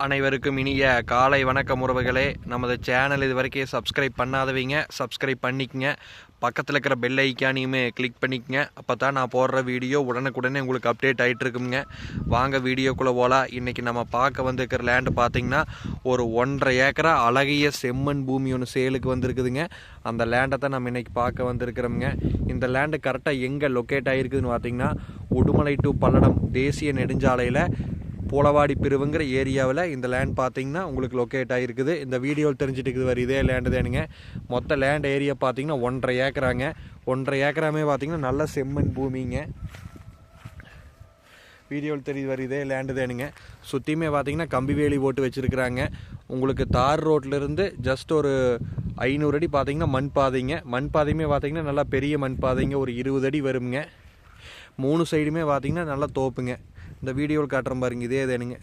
அனைவருக்கும் இனிய காலை வணக்கம் உறவுகளே. நமது சேனல் இது வரைக்கும் சப்ஸ்கிரைப் பண்ணாதவங்க சப்ஸ்கிரைப் பண்ணிக்கங்க. பக்கத்தில் இருக்கிற பெல் ஐக்கானையுமே கிளிக் பண்ணிக்கங்க. அப்போ தான் நான் போடுற வீடியோ உடனுக்குடனே உங்களுக்கு அப்டேட் ஆகிட்டு இருக்குங்க. வாங்க வீடியோக்குள்ளே போகலாம் இன்றைக்கி நம்ம பார்க்க வந்திருக்கிற லேண்டு பார்த்தீங்கன்னா ஒரு ஒன்றரை ஏக்கரா அழகிய செம்மண் பூமி ஒன்று சேலுக்கு வந்திருக்குதுங்க. அந்த லேண்டை தான் நம்ம இன்றைக்கி பார்க்க வந்திருக்கிறோமுங்க. இந்த லேண்டு கரெக்டாக எங்கே லொக்கேட் ஆகிருக்குதுன்னு பார்த்திங்கன்னா உடுமலை டு பல்லடம் தேசிய நெடுஞ்சாலையில் போலவாடி பிரிவுங்கிற ஏரியாவில் இந்த லேண்ட் பார்த்தீங்கன்னா உங்களுக்கு லொக்கேட் ஆகிருக்குது. இந்த வீடியோவில் தெரிஞ்சுட்டு இருக்குது வர இதே லேண்டு தானுங்க மொத்த லேண்ட் ஏரியா பார்த்தீங்கன்னா ஒன்றரை ஏக்கராங்க. ஒன்றரை ஏக்கராமே பார்த்தீங்கன்னா நல்ல செம்மண் பூமிங்க. வீடியோவில் தெரியுது வர இதே லேண்டு தானுங்க சுற்றியுமே பார்த்தீங்கன்னா கம்பி வேலி போட்டு வச்சுருக்குறாங்க. உங்களுக்கு தார் ரோட்லேருந்து ஜஸ்ட் ஒரு ஐநூறு அடி பார்த்தீங்கன்னா மண் பாதைங்க. மண் பாதையுமே பார்த்தீங்கன்னா நல்லா பெரிய மண் பாதைங்க. ஒரு இருபது அடி வருங்க மூணு சைடுமே பார்த்தீங்கன்னா நல்லா தோப்புங்க. இந்த வீடியோவில் காட்டுற பாருங்க இதே தானுங்க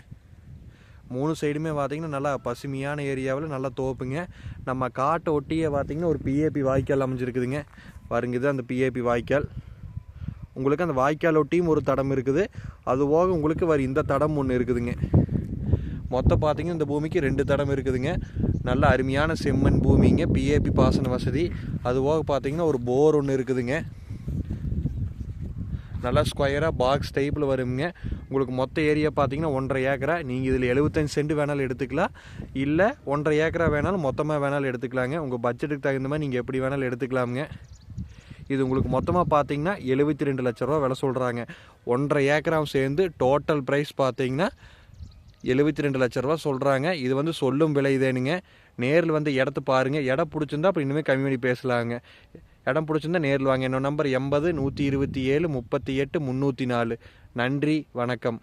மூணு சைடுமே பார்த்தீங்கன்னா நல்லா பசுமையான ஏரியாவில் நல்லா தோப்புங்க. நம்ம காட்டை ஒட்டியே பார்த்தீங்கன்னா ஒரு பிஏபி வாய்க்கால் அமைஞ்சிருக்குதுங்க. பாருங்க இது அந்த பிஏபி வாய்க்கால். உங்களுக்கு அந்த வாய்க்கால் ஒட்டியும் ஒரு தடம் இருக்குது. அது போக உங்களுக்கு வர இந்த தடம் ஒன்று இருக்குதுங்க. மொத்தம் பார்த்தீங்கன்னா இந்த பூமிக்கு ரெண்டு தடம் இருக்குதுங்க. நல்ல அருமையான செம்மண் பூமிங்க பிஏபி பாசன வசதி. அது போக பார்த்தீங்கன்னா ஒரு போர் ஒன்று இருக்குதுங்க. நல்லா ஸ்கொயராக பாக்ஸ் டைப்பில் வருங்க உங்களுக்கு மொத்த ஏரியா பார்த்தீங்கன்னா ஒன்றரை ஏக்கரா. நீங்கள் இதில் எழுபத்தஞ்சு சென்ட் வேணாலும் எடுத்துக்கலாம். இல்லை ஒன்றரை ஏக்கரா வேணாலும் மொத்தமாக வேணாலும் எடுத்துக்கலாங்க. உங்கள் பட்ஜெட்டுக்கு தகுந்த மாதிரி நீங்கள் எப்படி வேணாலும் எடுத்துக்கலாமுங்க. இது உங்களுக்கு மொத்தமாக பார்த்தீங்கன்னா எழுபத்தி ரெண்டு லட்ச ரூபா விலை சொல்கிறாங்க ஒன்றரை ஏக்கராவும் சேர்ந்து டோட்டல் ப்ரைஸ் பார்த்தீங்கன்னா எழுபத்தி ரெண்டு லட்ச ரூபா சொல்கிறாங்க இது வந்து சொல்லும் விலை இதேனுங்க. நேரில் வந்து இடத்த பாருங்கள் இடம் பிடிச்சிருந்தா அப்புறம் இன்னுமே கம்மி பண்ணி பேசலாங்க. இடம் பிடிச்சிருந்தா நேரில் வாங்க. என்னோட நம்பர் எண்பது நூற்றி இருபத்தி ஏழு முப்பத்தி எட்டு முந்நூற்றி நாலு. நன்றி வணக்கம்.